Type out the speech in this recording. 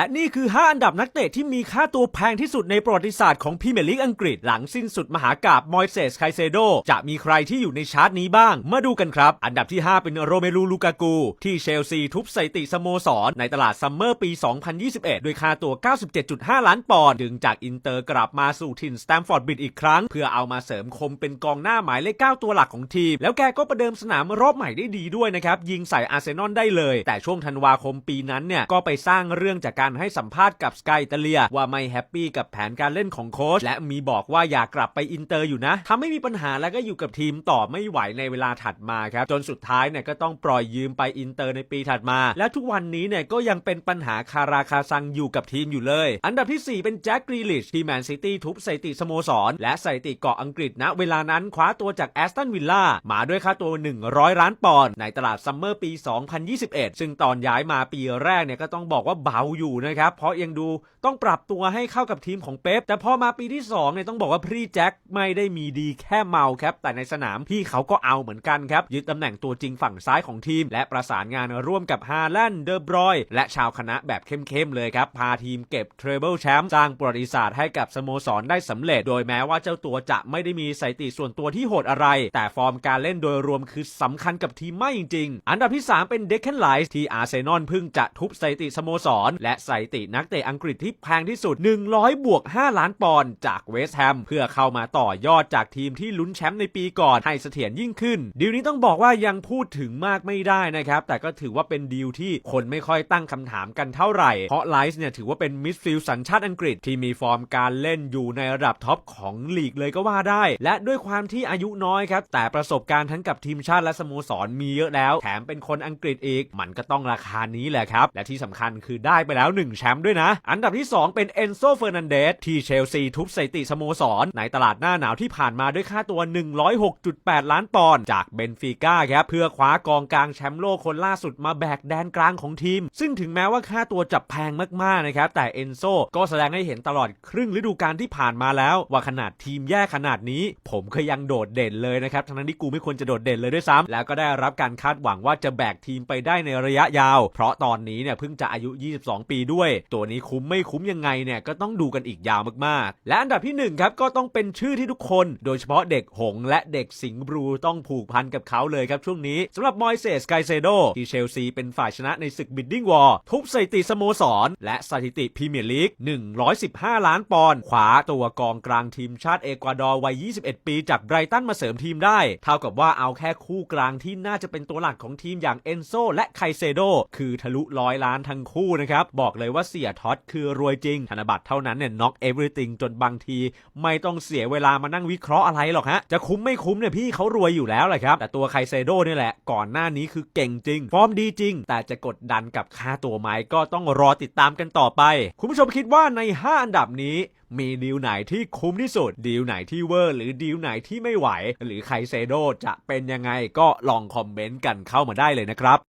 และนี่คือ 5 อันดับนักเตะที่มีค่าตัวแพงที่สุดในประวัติศาสตร์ของพรีเมียร์ลีกอังกฤษหลังสิ้นสุดมหากาบมอยเซสไคเซโดจะมีใครที่อยู่ในชาร์ตนี้บ้าง มาดูกันครับ อันดับที่ 5 เป็นโรเมลูลูกากู ที่เชลซีทุบสถิติสโมสร ในตลาดซัมเมอร์ปี 2021 ด้วยค่าตัว 97.5 ล้านปอนด์ดึงจากอินเตอร์กลับมาสู่ถิ่นสแตมฟอร์ดบิดอีกครั้ง เพื่อเอามาเสริมคมเป็นกองหน้าหมายเลข9ตัวหลักของทีม แล้วแกก็ประเดิมสนามรอบใหม่ได้ดีด้วยนะครับยิงใส่อาร์เซนอลได้เลย แต่ช่วงธันวาคมปีนั้นเนี่ยก็ไปสร้างเรื่องจากการให้สัมภาษณ์กับสกายอิตาเลียว่าไม่แฮปปี้กับแผนการเล่นของโค้ชและมีบอกว่าอยากกลับไปอินเตอร์อยู่นะทำให้มีปัญหาแล้วก็อยู่กับทีมต่อไม่ไหวในเวลาถัดมาครับจนสุดท้ายเนี่ยก็ต้องปล่อยยืมไปอินเตอร์ในปีถัดมา และทุกวันนี้เนี่ยก็ยังเป็นปัญหาคาราคาซังอยู่กับทีมอยู่เลย อันดับทีสี่ 4 เป็นแจ็คกรีลิชที่แมนซิตี้ทุบสถิติสโมสร และสถิติเกาะอังกฤษณเวลานั้นคว้าตัวจากแอสตันวิลล่ามาด้วยค่าตัว 100 ล้านปอนด์ในตลาดซัมเมอร์ปี 2021 ซึ่งตอนย้ายมาปีแรกเนี่ยก็ต้องบอกว่าเบาอยู่นะครับ เพราะยังดูต้องปรับตัวให้เข้ากับทีมของเป๊ปแต่พอมาปีที่2เนี่ยต้องบอกว่าพี่แจ็คไม่ได้มีดีแค่เมาครับ แต่ในสนามพี่เขาก็เอาเหมือนกันครับ ยึดตำแหน่งตัวจริงฝั่งซ้ายของทีม และประสานงานร่วมกับฮาแลนด์เดอบรอย และชาวคณะแบบเข้มๆเลยครับ พาทีมเก็บเทรเบิลแชมป์สร้างประวัติศาสตร์ให้กับสโมสรได้สำเร็จ โดยแม้ว่าเจ้าตัวจะไม่ได้มีสถิติส่วนตัวที่โหดอะไร แต่ฟอร์มการเล่นโดยรวมคือสำคัญกับทีมมากจริงๆอันดับที่ 3 เป็นเดคเคนไลท์ที่อาร์เซนอลเพิ่งจะทุบสถิติสโมสรและสถิตินักเตะอังกฤษที่แพงที่สุด 100 บวก 5 ล้านปอนด์จากเวสต์แฮม เพื่อเข้ามาต่อยอดจากทีมที่ลุ้นแชมป์ในปีก่อนให้เสถียรยิ่งขึ้น ดีลนี้ต้องบอกว่ายังพูดถึงมากไม่ได้นะครับ แต่ก็ถือว่าเป็นดีลที่คนไม่ค่อยตั้งคำถามกันเท่าไหร่ เพราะไลท์เนี่ยถือว่าเป็นมิดฟิลด์สัญชาติอังกฤษที่มีฟอร์มการเล่นอยู่ในระดับท็อปของลีกเลยก็ว่าได้ และด้วยความที่อายุน้อยครับ แต่ประสบการณ์ทั้งกับทีมชาติและสโมสรมีเยอะแล้ว แถมเป็นคนอังกฤษอีก มันก็ต้องราคานี้แหละครับ และที่สำคัญคือได้ไปแล้ว1 แชมป์ด้วยนะ อันดับที่ 2 เป็นเอนโซเฟอร์นันเดสที่เชลซีทุบสถิติสโมสร ในตลาดหน้าหนาวที่ผ่านมาด้วยค่าตัว 106.8 ล้านปอนด์จากเบนฟิก้าครับเพื่อคว้ากองกลางแชมป์โลกคนล่าสุดมาแบกแดนกลางของทีม ซึ่งถึงแม้ว่าค่าตัวจะแพงมากๆนะครับแต่เอนโซก็แสดงให้เห็นตลอดครึ่งฤดูกาลที่ผ่านมาแล้ว ว่าขนาดทีมแย่ขนาดนี้ ผมก็ยังโดดเด่นเลยนะครับทั้งนั้นที่กูไม่ควรจะโดดเด่นเลยด้วยซ้ำแล้วก็ได้รับการคาดหวังว่าจะแบกทีมไปได้ในระยะยาว เพราะตอนนี้เนี่ยเพิ่งจะอายุ 22 ปีด้วย ตัวนี้คุ้มไม่คุ้มยังไงเนี่ยก็ต้องดูกันอีกยาวมากๆ และอันดับที่หนึ่งครับก็ต้องเป็นชื่อที่ทุกคน โดยเฉพาะเด็กหงส์และเด็กสิงบลูต้องผูกพันกับเขาเลยครับช่วงนี้สำหรับมอยเซสไกเซโดที่เชลซีเป็นฝ่ายชนะในศึกบิดดิ้งวอร์ทุบสถิติสโมสร และสถิติพรีเมียร์ลีก 115 ล้านปอนด์ขวาตัวกองกลางทีมชาติเอกวาดอร์วัย 21 ปีจากไบรตันมาเสริมทีมได้ เท่ากับว่าเอาแค่คู่กลางที่น่าจะเป็นตัวหลักของทีมอย่างเอนโซและไคเซโดคือทะลุร้อยล้านทั้งคู่นะครับบอกอกเลยว่าเสียท็อตคือรวยจริง ธนบัตรเท่านั้นเนี่ยน็อกเอเวอร์ติงจนบางที ไม่ต้องเสียเวลามานั่งวิเคราะห์อะไรหรอกฮะ จะคุ้มไม่คุ้มเนี่ยพี่เขารวยอยู่แล้วแหละครับ แต่ตัวไคเซโดเนี่ยแหละ ก่อนหน้านี้คือเก่งจริง ฟอร์มดีจริง แต่จะกดดันกับค่าตัวไหมก็ต้องรอติดตามกันต่อไป คุณผู้ชมคิดว่าใน 5 อันดับนี้มีดีลไหนที่คุ้มที่สุด ดีลไหนที่เวอร์ หรือดีลไหนที่ไม่ไหว หรือไคเซโดจะเป็นยังไงก็ลองคอมเมนต์กันเข้ามาได้เลยนะครับ